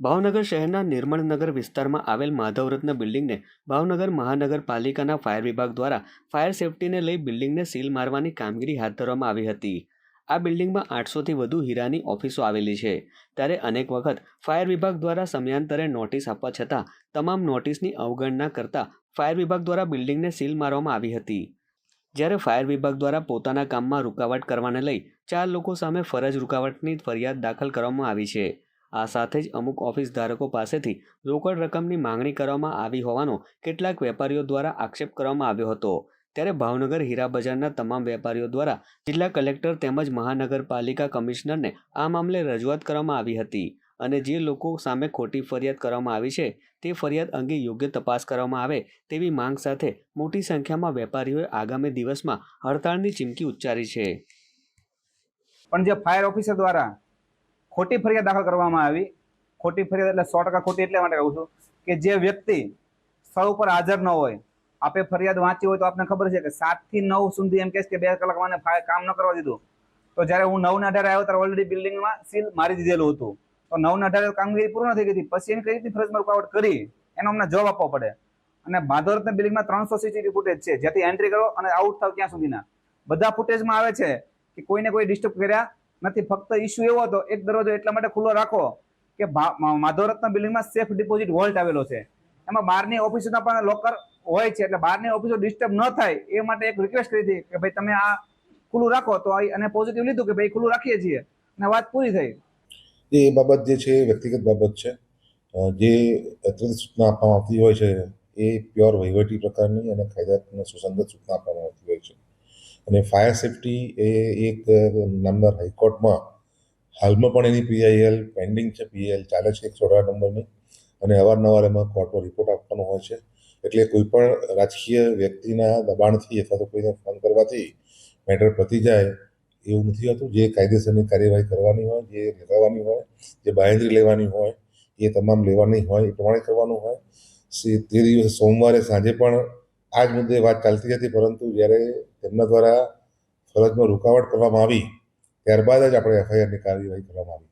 ભાવનગર શહેરના નિર્મળનગર વિસ્તારમાં આવેલ માધવરત્ન બિલ્ડિંગને ભાવનગર મહાનગરપાલિકાના ફાયર વિભાગ દ્વારા ફાયર સેફટીને લઈ બિલ્ડિંગને સીલ મારવાની કામગીરી હાથ ધરવામાં આવી હતી. આ બિલ્ડિંગમાં આઠસોથી વધુ હીરાની ઓફિસો આવેલી છે. ત્યારે અનેક વખત ફાયર વિભાગ દ્વારા સમયાંતરે નોટિસ આપવા છતાં તમામ નોટિસની અવગણના કરતા ફાયર વિભાગ દ્વારા બિલ્ડિંગને સીલ મારવામાં આવી હતી. જ્યારે ફાયર વિભાગ દ્વારા પોતાના કામમાં રૂકાવટ કરવાને લઈ ચાર લોકો સામે ફરજ રૂકાવટની ફરિયાદ દાખલ કરવામાં આવી છે. આ સાથે જ અમુક ઓફિસ ધારકો પાસેથી રોકડ રકમની માંગણી કરવામાં આવી હોવાનો કેટલાક વેપારીઓ દ્વારા આક્ષેપ કરવામાં આવ્યો હતો. ત્યારે ભાવનગર હીરા બજારના તમામ વેપારીઓ દ્વારા જિલ્લા કલેક્ટર તેમજ મહાનગરપાલિકા કમિશનરને આ મામલે રજૂઆત કરવામાં આવી હતી અને જે લોકો સામે ખોટી ફરિયાદ કરવામાં આવી છે તે ફરિયાદ અંગે યોગ્ય તપાસ કરવામાં આવે તેવી માંગ સાથે મોટી સંખ્યામાં વેપારીઓએ આગામી દિવસમાં હડતાળની ચીમકી ઉચ્ચારી છે. પણ જે ફાયર ઓફિસર દ્વારા ખોટી ફરિયાદ દાખલ કરવામાં આવી. ખોટી ફરિયાદ એટલે સો ટકા ખોટી એટલા માટે કહું છું કે જે વ્યક્તિ સ્થળ ઉપર હાજર ન હોય, આપે ફરિયાદ વાંચી હોય તો આપને ખબર છે કે સાતથી નવ સુધી એમ કહેશ કે બે કલાક મને કામ ન કરવા દીધું. તો જ્યારે હું નવ ને અઢારે આવ્યો ત્યારે ઓલરેડી બિલ્ડિંગમાં સીલ મારી દીધેલું હતું. તો નવ ને અઢારે કામગીરી પૂર્ણ થઈ ગઈ પછી એને કઈ રીતે ફરજમાં રૂકાવટ કરી? એનો અમને જવાબ આપવો પડે. અને ભાદરતના બિલ્ડિંગમાં ત્રણસો સીસીટીવી ફૂટેજ છે. જ્યાંથી એન્ટ્રી કરો અને આઉટ થાવ ત્યાં સુધીના. બધા ફૂટેજમાં આવે છે કે કોઈને કોઈ ડિસ્ટર્બ કર્યા નથી, ફક્ત ઇસ્યુ એવો હતો, એક દરવાજો એટલા માટે ખુલ્લો રાખો કે માધવરત્ન બિલ્ડિંગમાં સેફ ડિપોઝિટ વોલ્ટ આવેલો છે. એમાં બહારની ઓફિસોના પણ લોકર હોય છે, એટલે બહારની ઓફિસો ડિસ્ટર્બ ન થાય, એ માટે એક રિક્વેસ્ટ કરી હતી કે ભાઈ તમે આ ખુલ્લું રાખો, તો અને પોઝિટિવ લીધું કે ભાઈ ખુલ્લું રાખીએ છીએ. અને વાત પૂરી થઈ. એ બાબત જે છે એ વ્યક્તિગત બાબત છે. જે અત્યંત સૂચના આપવામાં આવતી હોય છે, એ પ્યોર વહીવટી પ્રકારની અને કાયદાત્મક સુસંગત સૂચના આપવામાં આવતી હોય છે. અને ફાયર સેફટી એ એક નામદાર હાઈકોર્ટમાં હાલમાં પણ એની પીઆઈએલ પેન્ડિંગ છે. પીઆઈએલ ચાલે છે એકસો અઢાર નંબરની. અને અવારનવાર એમાં કોર્ટમાં રિપોર્ટ આપવાનો હોય છે. એટલે કોઈ પણ રાજકીય વ્યક્તિના દબાણથી અથવા તો કોઈને ફોન કરવાથી મેટર પતી જાય એવું નથી હોતું. જે કાયદેસરની કાર્યવાહી કરવાની હોય, જે લેવાની હોય, જે બાંહેધરી લેવાની હોય, એ તમામ લેવાની હોય, એ પ્રમાણે કરવાનું હોય. તે દિવસે સોમવારે સાંજે પણ આ જ મુદ્દે વાત ચાલતી હતી, પરંતુ જ્યારે તેમના દ્વારા ફરજમાં રૂકાવટ કરવામાં આવી, ત્યારબાદ જ આપણે એફઆઈઆરની કાર્યવાહી કરવામાં આવી.